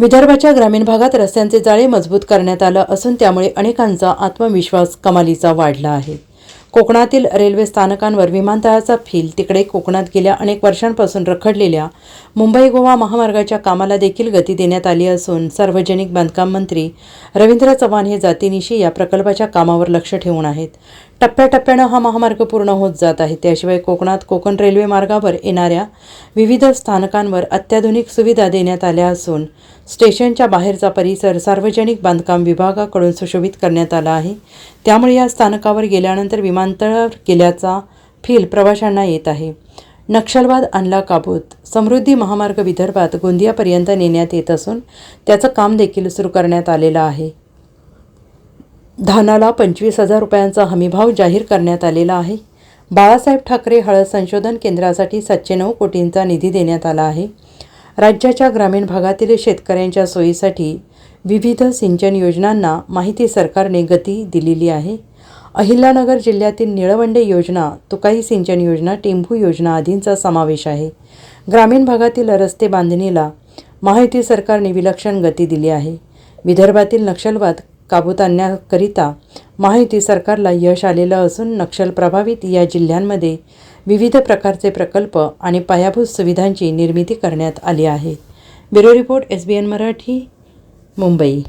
विदर्भाच्या ग्रामीण भागात रस्त्यांचे जाळे मजबूत करण्यात आलं असून त्यामुळे अनेकांचा आत्मविश्वास कमालीचा वाढला आहे. कोकणातील रेल्वे स्थानकांवर विमानतळाचा फील. तिकडे कोकणात गेल्या अनेक वर्षांपासून रखडलेल्या मुंबई गोवा महामार्गाच्या कामाला देखील गती देण्यात आली असून सार्वजनिक बांधकाम मंत्री रवींद्र चव्हाण हे जातीनिशी या प्रकल्पाच्या कामावर लक्ष ठेवून आहेत. टप्प्याटप्प्यानं हा महामार्ग पूर्ण होत जात आहे. त्याशिवाय कोकणात कोकण रेल्वे मार्गावर येणाऱ्या विविध स्थानकांवर अत्याधुनिक सुविधा देण्यात आल्या असून स्टेशनच्या बाहेरचा परिसर सार्वजनिक बांधकाम विभागाकडून सुशोभित करण्यात आला आहे. त्यामुळे या स्थानकावर गेल्यानंतर विमानतळावर गेल्याचा फील प्रवाशांना येत आहे. नक्षलवाद आणला काबूत. समृद्धी महामार्ग विदर्भात गोंदियापर्यंत नेण्यात येत असून त्याचं काम देखील सुरू करण्यात आलेलं आहे. धानाला पंचवीस हजार रुपयांचा हमीभाव जाहीर करण्यात आलेला आहे. बाळासाहेब ठाकरे हळद संशोधन केंद्रासाठी सातशे नऊ कोटींचा निधी देण्यात आला आहे. राज्याच्या ग्रामीण भागातील शेतकऱ्यांच्या सोयीसाठी विविध सिंचन योजनांना माहिती सरकारने गती दिलेली आहे. अहिल्यानगर जिल्ह्यातील निळवंडे योजना तुकाई सिंचन योजना टेंभू योजना आदींचा समावेश आहे. ग्रामीण भागातील रस्ते बांधणीला माहिती सरकारने विलक्षण गती दिली आहे. विदर्भातील नक्षलवाद काबूत आणण्याकरिता माहिती सरकारला यश आलेलं असून नक्षल प्रभावित या जिल्ह्यांमध्ये विविध प्रकारचे प्रकल्प आणि पायाभूत सुविधांची निर्मिती करण्यात आली आहे. Bureau report S B N Marathi. Mumbai